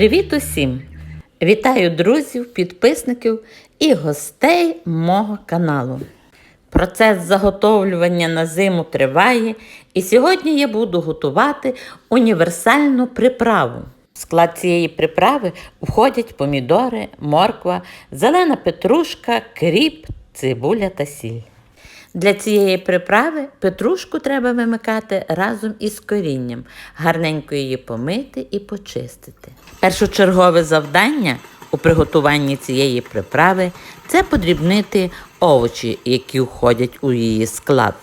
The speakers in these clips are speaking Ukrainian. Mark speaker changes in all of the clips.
Speaker 1: Привіт усім! Вітаю друзів, підписників і гостей мого каналу. Процес заготовлювання на зиму триває, і сьогодні я буду готувати універсальну приправу. В склад цієї приправи входять помідори, морква, зелена петрушка, кріп, цибуля та сіль. Для цієї приправи петрушку треба вимикати разом із корінням, гарненько її помити і почистити. Першочергове завдання у приготуванні цієї приправи це подрібнити овочі, які входять у її склад.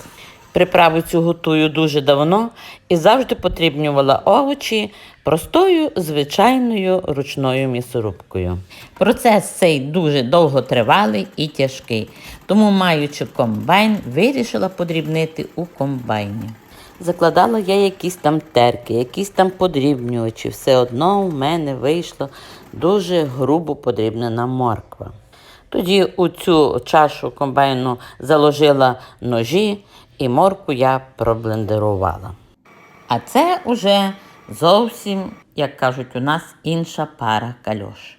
Speaker 1: Приправу цю готую дуже давно і завжди потрібнювала овочі простою звичайною ручною м'ясорубкою. Процес цей дуже довготривалий і тяжкий, тому, маючи комбайн, вирішила подрібнити у комбайні. Закладала я якісь там терки, якісь там подрібнювачі. Все одно у мене вийшла дуже грубо подрібнена морква. Тоді у цю чашу комбайну заложила ножі і морку я проблендерувала. А це уже зовсім, як кажуть у нас, інша пара кальош.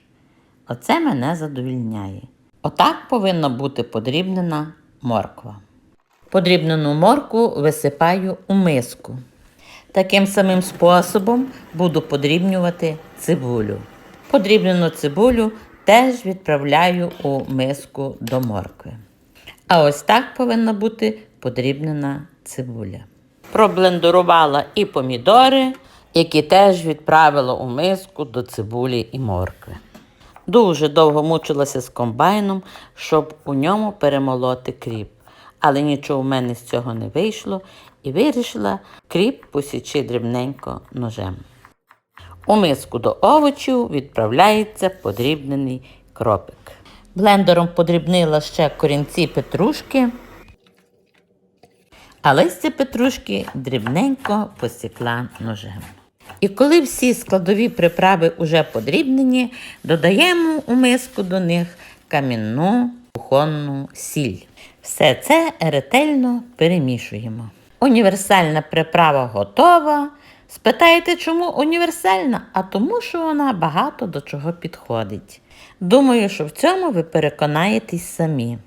Speaker 1: Оце мене задовільняє. Отак повинна бути подрібнена морква. Подрібнену морку висипаю у миску. Таким самим способом буду подрібнювати цибулю. Подрібнену цибулю теж відправляю у миску до моркви. А ось так повинна бути подрібнена цибуля. Проблендурувала і помідори, які теж відправила у миску до цибулі і моркви. Дуже довго мучилася з комбайном, щоб у ньому перемолоти кріп. Але нічого в мене з цього не вийшло і вирішила кріп посічи дрібненько ножем. У миску до овочів відправляється подрібнений кропик. Блендером подрібнила ще корінці петрушки, а листя петрушки дрібненько посікла ножем. І коли всі складові приправи уже подрібнені, додаємо у миску до них камінну кухонну сіль. Все це ретельно перемішуємо. Універсальна приправа готова. Спитаєте, чому універсальна? А тому, що вона багато до чого підходить. Думаю, що в цьому ви переконаєтесь самі.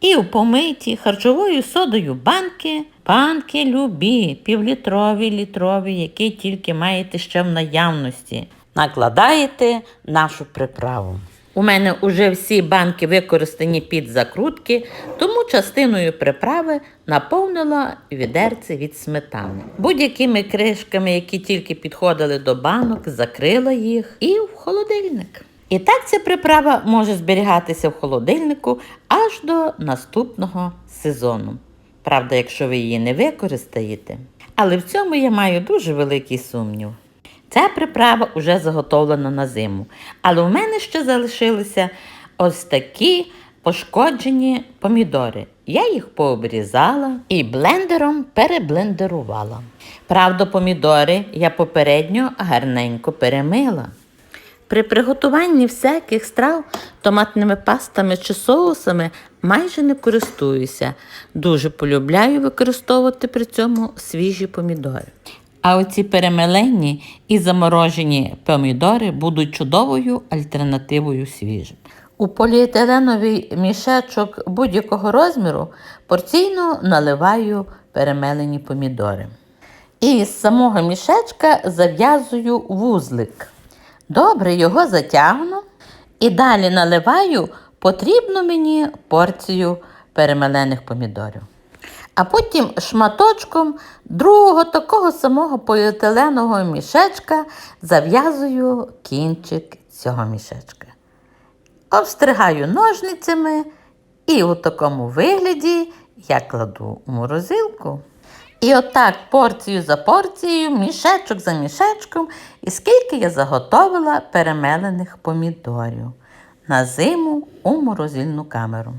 Speaker 1: І у помиті харчовою содою банки, банки любі, півлітрові, літрові, які тільки маєте ще в наявності. Накладаєте нашу приправу. У мене вже всі банки використані під закрутки, тому частиною приправи наповнила відерце від сметани. Будь-якими кришками, які тільки підходили до банок, закрила їх і в холодильник. І так ця приправа може зберігатися в холодильнику аж до наступного сезону. Правда, якщо ви її не використаєте. Але в цьому я маю дуже великий сумнів. Ця приправа вже заготовлена на зиму. Але у мене ще залишилися ось такі пошкоджені помідори. Я їх пообрізала і блендером переблендерувала. Правда, помідори я попередньо гарненько перемила. При приготуванні всяких страв томатними пастами чи соусами майже не користуюся. Дуже полюбляю використовувати при цьому свіжі помідори. А оці перемелені і заморожені помідори будуть чудовою альтернативою свіжим. У поліетиленовий мішечок будь-якого розміру порційно наливаю перемелені помідори. І з самого мішечка зав'язую вузлик. Добре його затягну і далі наливаю потрібну мені порцію перемелених помідорів. А потім шматочком другого такого самого поліетиленового мішечка зав'язую кінчик цього мішечка. Обстригаю ножницями і у такому вигляді я кладу у морозилку. І отак порцію за порцією, мішечок за мішечком, і скільки я заготовила перемелених помідорів на зиму у морозильну камеру.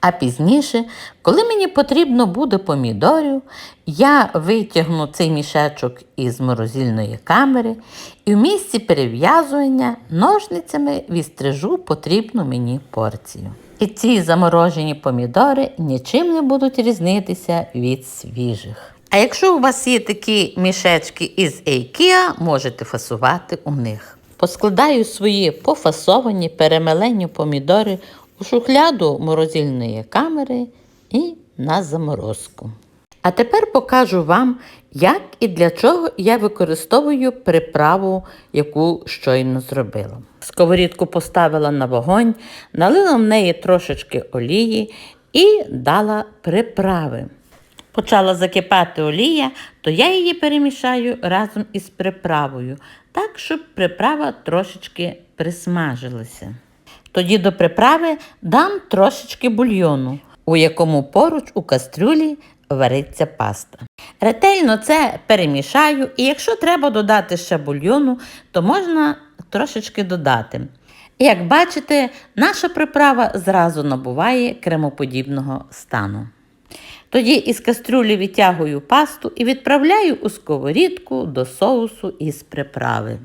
Speaker 1: А пізніше, коли мені потрібно буде помідорів, я витягну цей мішечок із морозильної камери і в місці перев'язування ножницями відстрижу потрібну мені порцію. І ці заморожені помідори нічим не будуть різнитися від свіжих. А якщо у вас є такі мішечки із IKEA, можете фасувати у них. Поскладаю свої пофасовані перемелені помідори у шухляду морозильної камери і на заморозку. А тепер покажу вам, як і для чого я використовую приправу, яку щойно зробила. Сковорідку поставила на вогонь, налила в неї трошечки олії і дала приправи. Почала закипати олія, то я її перемішаю разом із приправою, так, щоб приправа трошечки присмажилася. Тоді до приправи дам трошечки бульйону, у якому поруч у кастрюлі вариться паста. Ретельно це перемішаю, і якщо треба додати ще бульйону, то можна трошечки додати. Як бачите, наша приправа зразу набуває кремоподібного стану. Тоді із кастрюлі відтягую пасту і відправляю у сковорідку до соусу із приправи.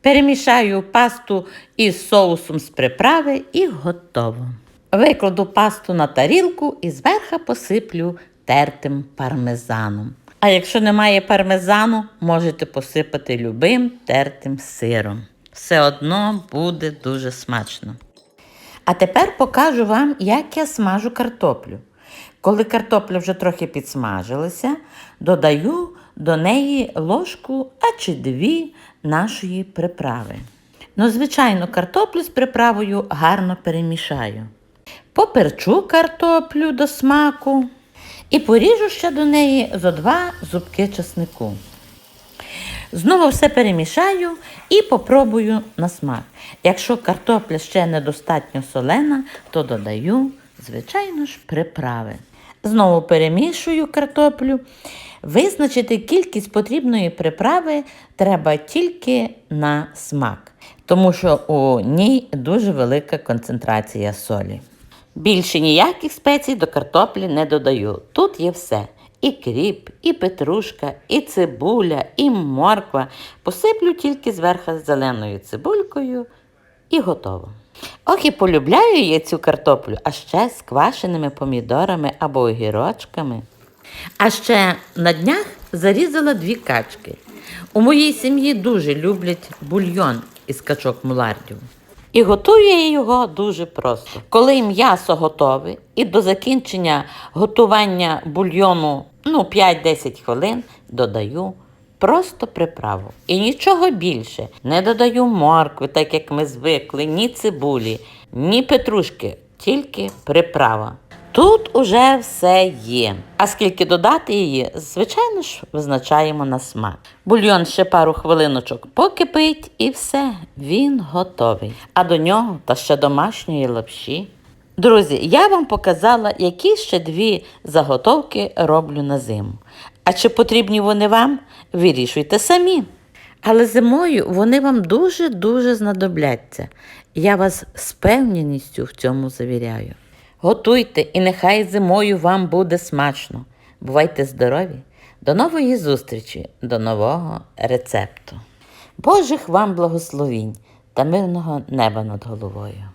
Speaker 1: Перемішаю пасту із соусом з приправи і готово. Викладу пасту на тарілку і зверху посиплю тертим пармезаном. А якщо немає пармезану, можете посипати любим тертим сиром. Все одно буде дуже смачно. А тепер покажу вам, як я смажу картоплю. Коли картопля вже трохи підсмажилася, додаю до неї ложку, а чи дві нашої приправи. Ну, звичайно, картоплю з приправою гарно перемішаю. Поперчу картоплю до смаку і поріжу ще до неї зо два зубки чеснику. Знову все перемішаю і попробую на смак. Якщо картопля ще недостатньо солена, то додаю, звичайно ж, приправи. Знову перемішую картоплю. Визначити кількість потрібної приправи треба тільки на смак, тому що у ній дуже велика концентрація солі. Більше ніяких спецій до картоплі не додаю. Тут є все. І кріп, і петрушка, і цибуля, і морква. Посиплю тільки зверху зеленою цибулькою і готово. Ох, і полюбляю я цю картоплю, а ще з квашеними помідорами або огірочками. А ще на днях зарізала дві качки. У моїй сім'ї дуже люблять бульйон із качок мулардів. І готую я його дуже просто. Коли м'ясо готове і до закінчення готування бульйону ну, 5-10 хвилин додаю просто приправу. І нічого більше. Не додаю моркви, так як ми звикли, ні цибулі, ні петрушки, тільки приправа. Тут уже все є. А скільки додати її, звичайно ж, визначаємо на смак. Бульйон ще пару хвилиночок покипить і все, він готовий. А до нього та ще домашньої лапші. Друзі, я вам показала, які ще дві заготовки роблю на зиму. А чи потрібні вони вам? Вирішуйте самі. Але зимою вони вам дуже-дуже знадобляться. Я вас з певненістю в цьому завіряю. Готуйте і нехай зимою вам буде смачно. Бувайте здорові! До нової зустрічі, до нового рецепту. Божих вам благословінь та мирного неба над головою.